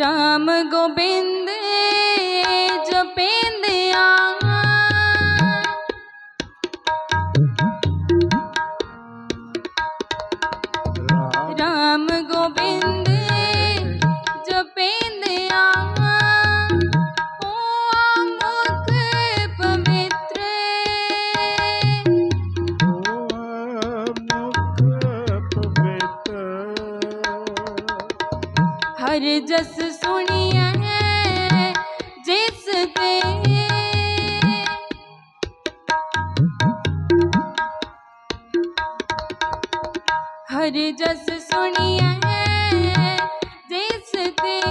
RAM Gobind ਜਪਿੰਦਿਆ RAM Gobind ਜਪਿੰਦਿਆ ਓ ਮੁਖ ਪਵਿੱਤਰ ਓ ਮੁਖ ਪਵਿੱਤਰ ਹਰ ਜਸ ਹਰ ਜਸ ਸੁਣੀਐ ਜਿਸ ਤੇ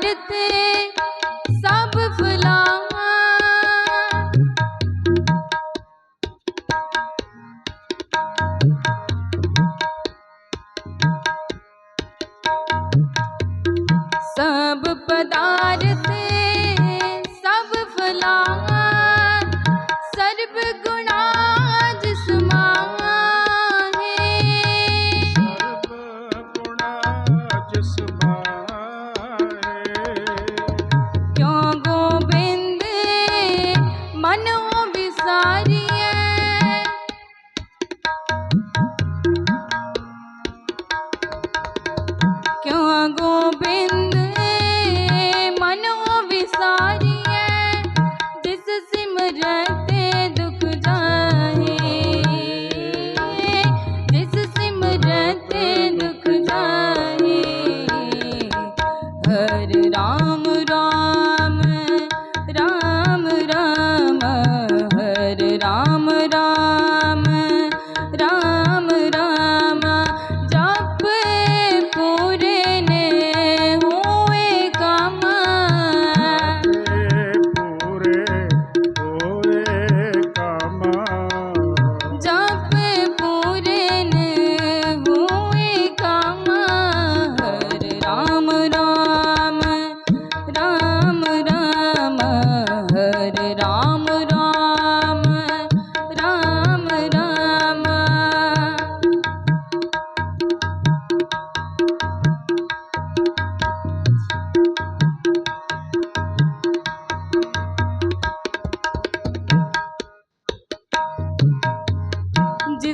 ਤੇ ਸਭ ਫੁਲਾਵਾ ਸਭ ਪਦਾਰਥ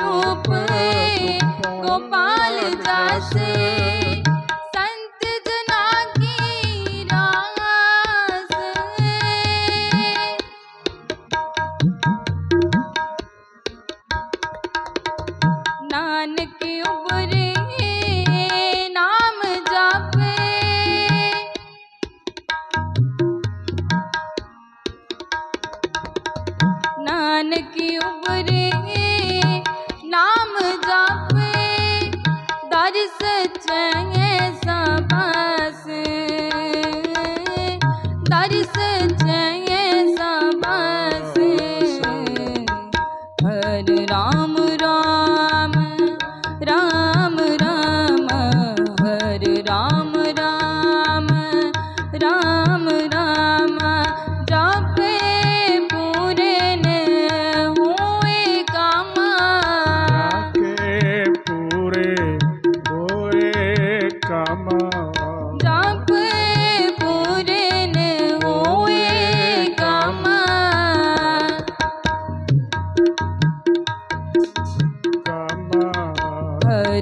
रूप गोपाल जैसे संत जना की रास नानक उबरे नाम जापे नानक उबरे नाम जापे दर्श चंगे है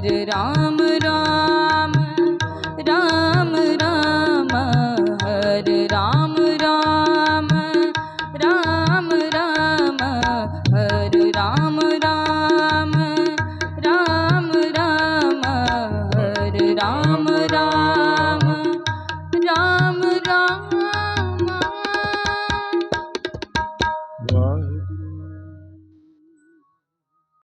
राम